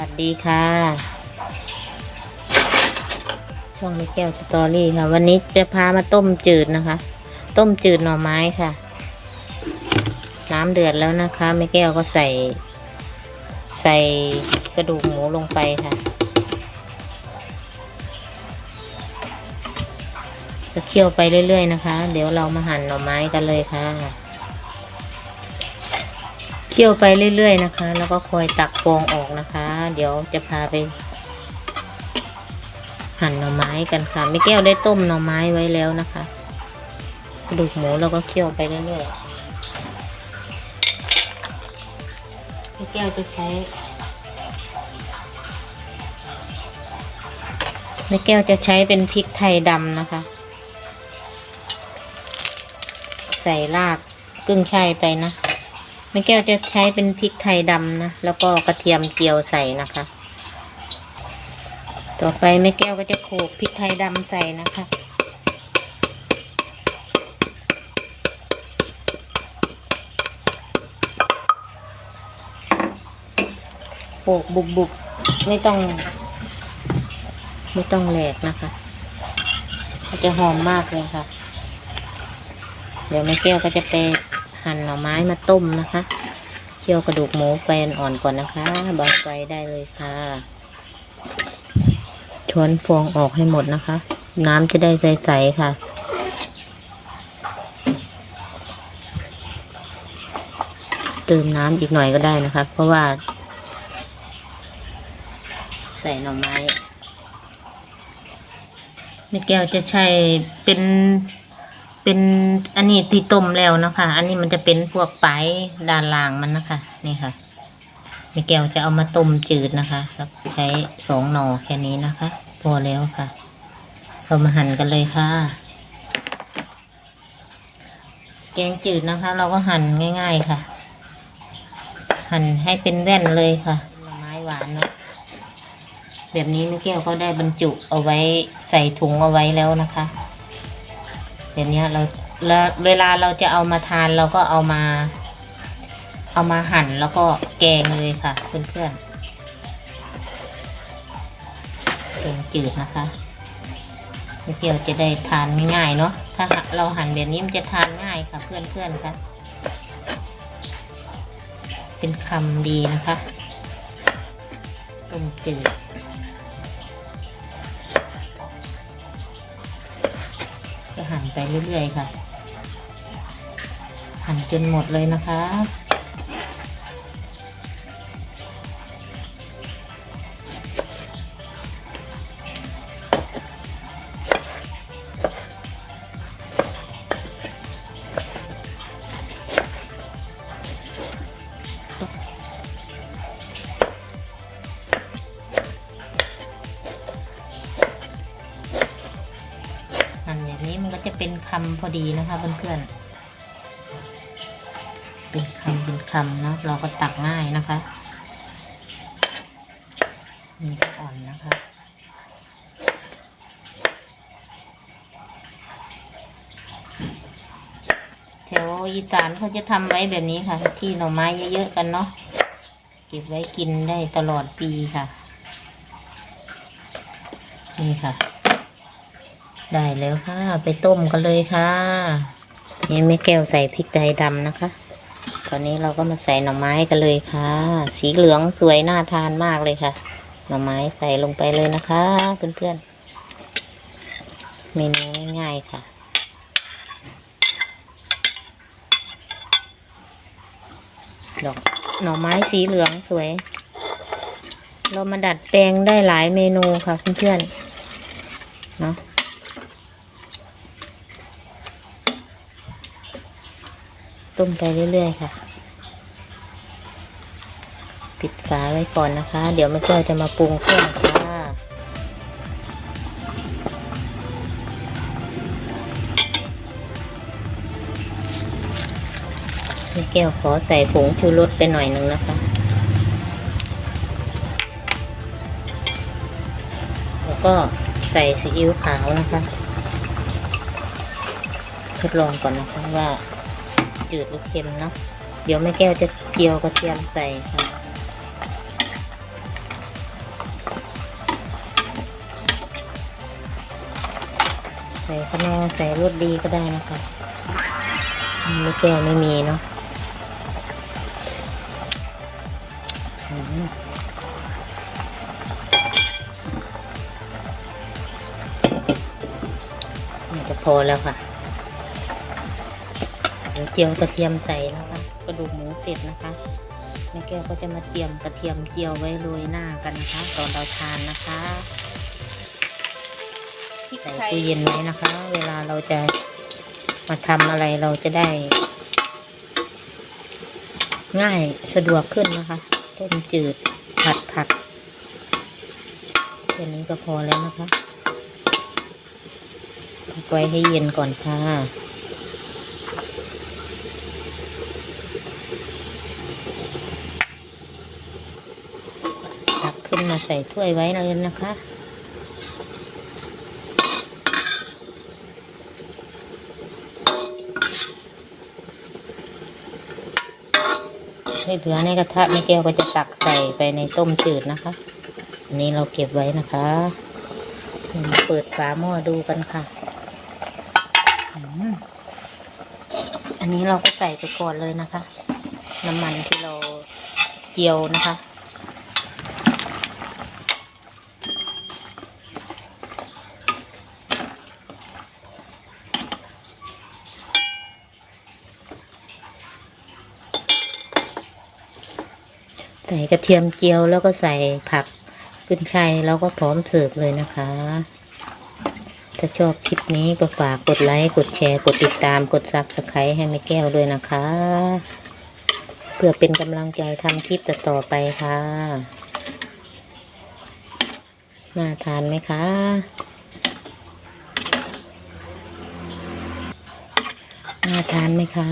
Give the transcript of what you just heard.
วัสดีค่ะ ช่องแม่แก้วสตอรี่ค่ะ วันนี้จะพามาต้มจืดนะคะ ต้มจืดหน่อไม้ค่ะ น้ำเดือดแล้วนะคะแม่แก้วก็ใส่ ใส่กระดูกหมูลงไปค่ะจะเคี่ยวไปเรื่อยๆนะคะ เดี๋ยวเรามาหั่นหน่อไม้กันเลยค่ะ เคี่ยวไปเรื่อยๆนะคะ แล้วก็คอยตักฟองออกนะคะ เดี๋ยวจะพาไป หั่นหน่อไม้กันค่ะแม่แก้วได้ต้มหน่อไม้ไว้แล้วนะคะกระดูกหมูเราก็เคี่ยวไปเรื่อยๆแม่แก้วจะใช้แม่แก้วจะใช้เป็นพริกไทยดำนะคะ ใส่รากกึ่งช่ายไปนะ แม่แก้วจะใช้เป็นพริกไทยดำนะ แล้วก็กระเทียมเจียวใส่นะคะ ต่อไปแม่แก้วก็จะโขลกพริกไทยดำใส่นะคะโขลกบุบๆไม่ต้อง ไม่ต้องแหลกนะคะจะหอมมากเลยค่ะ เดี๋ยวแม่แก้วก็จะไป หั่นหน่อไม้มาต้มนะคะเคี่ยวกระดูกหมูแฟนอ่อนก่อนนะคะเบาไฟได้เลยค่ะช้อนฟองออกให้หมดนะคะ น้ำจะได้ใสๆค่ะเติมน้ำอีกหน่อยก็ได้นะคะ เพราะว่า ใส่หน่อไม้แม่แก้วจะใช้เป็น เป็นอันนี้ที่ต้มแล้วนะคะ อันนี้มันจะเป็นพวกไปด้านล่างมันนะคะ นี่ค่ะแม่แก้วจะเอามาต้มจืดนะคะแล้วใช้สองหน่อแค่นี้นะคะ พอแล้วค่ะ เรามาหั่นกันเลยค่ะ แกงจืดนะคะ เราก็หั่นง่าย ๆค่ะ หั่นให้เป็นแว่นเลยค่ะไม้หวานเนาะแบบนี้แม่แก้วเขาได้บรรจุเอาไว้ใส่ถุงเอาไว้แล้วนะคะ แบบเนี้ยเราแล้วเวลาเราจะเอามาทานเราก็เอามา เอามาหั่นแล้วก็แกงเลยค่ะ เพื่อนๆแกงจืดนะคะแม่แก้วจะได้ทานง่ายเนาะถ้าเราหั่นแบบนี้มันจะทานง่ายค่ะ เพื่อนๆค่ะเป็นคำดีนะคะต้มจืด ไปเรื่อยๆค่ะหั่นจนหมดเลยนะคะ คำพอดีนะคะเพื่อนๆเป็นคำเป็นคำเนาะเราก็ตักง่ายนะคะนี่ก็อ่อนนะคะแถวอีสานเขาจะทำไว้แบบนี้ค่ะ ที่หน่อไม้เยอะๆกันเนาะเก็บไว้กินได้ตลอดปีค่ะ นี่ค่ะ ได้แล้วค่ะ ไปต้มกันเลยค่ะนี่แม่แก้วใส่พริกไทยดำนะคะ ตอนนี้เราก็มาใส่หน่อไม้กันเลยค่ะ สีเหลืองสวยน่าทานมากเลยค่ะ หน่อไม้ใส่ลงไปเลยนะคะเพื่อนๆ เมนูง่ายๆค่ะดอกหน่อไม้สีเหลืองสวย เรามาดัดแปลงได้หลายเมนูค่ะเพื่อนๆ เนาะ ต้มไปเรื่อยๆค่ะ ปิดฝาไว้ก่อนนะคะ เดี๋ยวแม่แก้วจะมาปรุงเครื่องค่ะแม่แก้วขอใส่ผงชูรสไปหน่อยหนึ่งนะคะ แล้วก็ใส่ซีอิ๊วขาวนะคะ ทดลองก่อนนะคะว่า จืดหรือเค็มเนาะเดี๋ยวแม่แก้วจะเกี่ยวกระเทียมใส่ค่ะใส่ขนาใส่รสดีก็ได้นะคะแม่แก้วไม่มีเนาะจะพอแล้วค่ะ ดี๋ยวเจียวกระเทียมใส่นะคะกระดูกหมูเสร็จนะคะแม่แก้วก็จะมาเตรียมกระเทียมเจียวไว้โรยหน้ากันนะคะ ตอนเราทานนะคะใส่ตู้เย็นไว้นะคะ เวลาเราจะมาทำอะไรเราจะได้ ง่ายสะดวกขึ้นนะคะ ต้มจืดผัดผักแค่นี้ก็พอแล้วนะคะพักไว้ให้เย็นก่อนค่ะ ตักขึ้นมาใส่ถ้วยไว้เลยนะคะ ให้เหลือในกระทะแม่แก้วก็จะตักใส่ไปในต้มจืดนะคะ อันนี้เราเก็บไว้นะคะ เปิดฝาหม้อดูกันค่ะ อันนี้เราก็ใส่ไปก่อนเลยนะคะ น้ำมันที่เราเจียวนะคะ ใส่กระเทียมเจียวแล้วก็ใส่ผักขึ้นช่ายแล้วก็พร้อมเสิร์ฟเลยนะคะ ถ้าชอบคลิปนี้ก็ฝากกดไลค์กดแชร์ กดติดตามกดซับสไครต์ให้แม่แก้วด้วยนะคะ เพื่อเป็นกำลังใจทำคลิปต่อๆไปค่ะ น่าทานไหมคะน่าทานไหมคะ